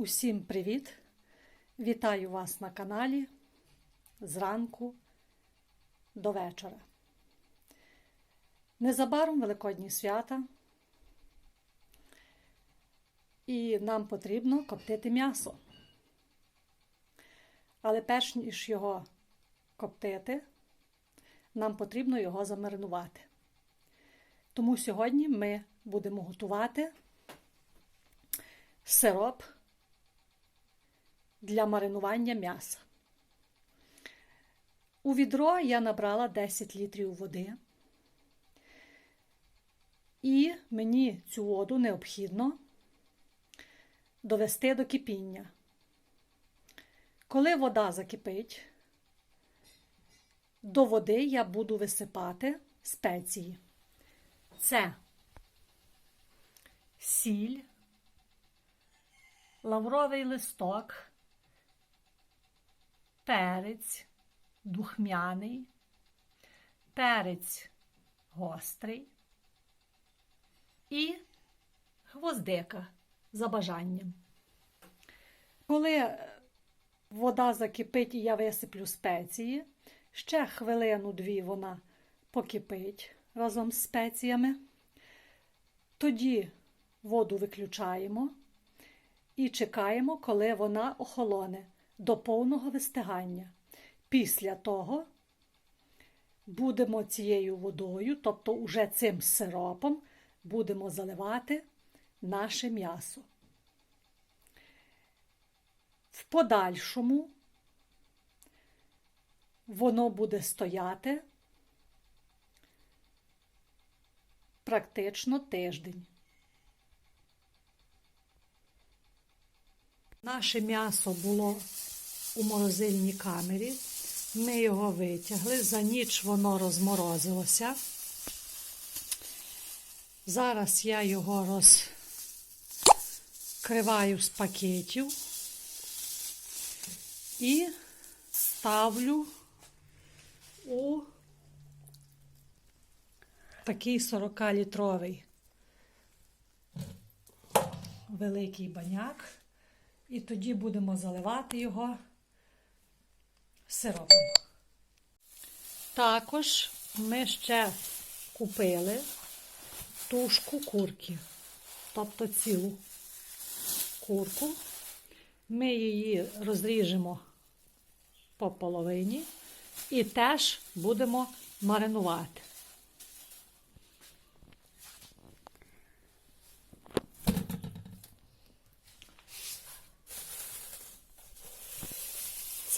Усім привіт! Вітаю вас на каналі зранку до вечора. Незабаром Великодні свята, і нам потрібно коптити м'ясо. Але перш ніж його коптити, нам потрібно його замаринувати. Тому сьогодні ми будемо готувати сироп для маринування м'яса. У відро я набрала 10 літрів води, і мені цю воду необхідно довести до кипіння. Коли вода закипить, до води я буду висипати спеції. Це сіль, лавровий листок, перець духмяний, перець гострий і гвоздика за бажанням. Коли вода закипить і я висиплю спеції, ще хвилину-дві вона покипить разом з спеціями. Тоді воду виключаємо і чекаємо, коли вона охолоне до повного вистигання. Після того будемо цією водою, тобто уже цим сиропом, будемо заливати наше м'ясо. В подальшому воно буде стояти практично тиждень. Наше м'ясо було у морозильній камері. Ми його витягли, за ніч воно розморозилося. Зараз я його розкриваю з пакетів і ставлю у такий 40-літровий великий баняк. І тоді будемо заливати його сиропом. Також ми ще купили тушку курки, тобто цілу курку. Ми її розріжемо по половині і теж будемо маринувати.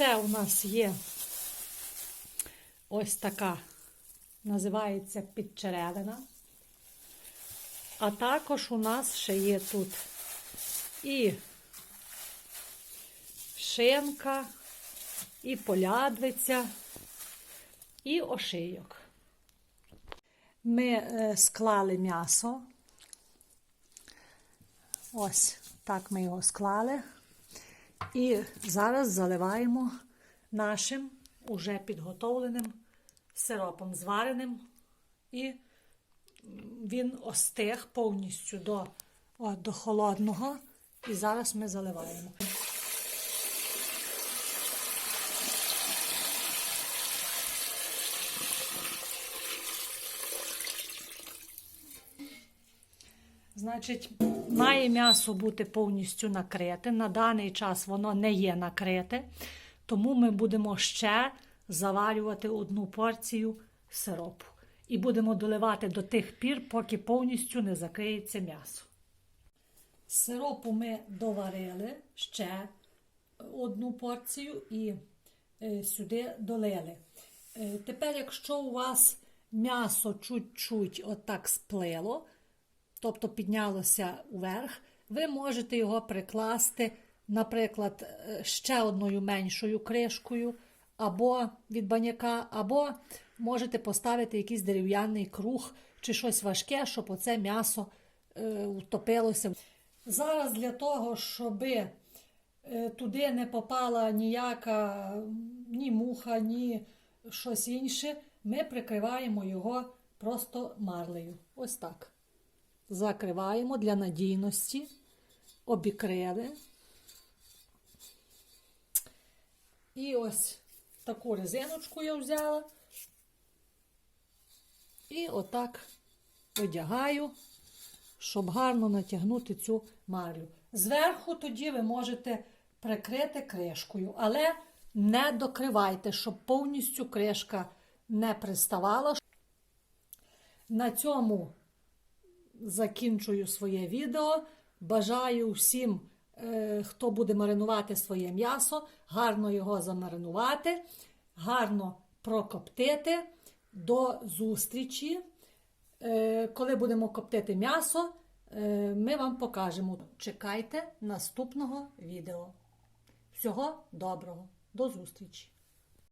Це у нас є ось така, називається підчеревина. А також у нас ще є тут і шинка, і полядвиця, і ошийок. Ми е, склали м'ясо. Ось так ми його склали. І зараз заливаємо нашим уже підготовленим сиропом звареним. І він остиг повністю до, о, до холодного. І зараз ми заливаємо. Значить, має м'ясо бути повністю накрите. На даний час воно не є накрите, тому ми будемо ще заварювати одну порцію сиропу. І будемо доливати до тих пір, поки повністю не закриється м'ясо. Сиропу ми доварили ще одну порцію і е, сюди долили. Е, тепер, якщо у вас м'ясо чуть-чуть отак сплило, тобто піднялося вверх, ви можете його прикласти, наприклад, е, ще одною меншою кришкою, або від баняка, або можете поставити якийсь дерев'яний круг чи щось важке, щоб оце м'ясо е, утопилося. Зараз для того, щоб е, туди не попала ніяка ні муха, ні щось інше, ми прикриваємо його просто марлею. Ось так закриваємо для надійності, обікрили І ось таку резиночку я взяла. І отак одягаю, щоб гарно натягнути цю марлю. Зверху тоді ви можете прикрити кришкою, але не докривайте, щоб повністю кришка не приставала. На цьому закінчую своє відео. Бажаю всім, е, хто буде маринувати своє м'ясо, гарно його замаринувати, гарно прокоптити. До зустрічі. Е, Коли будемо коптити м'ясо, е, ми вам покажемо. Чекайте наступного відео. Всього доброго. До зустрічі!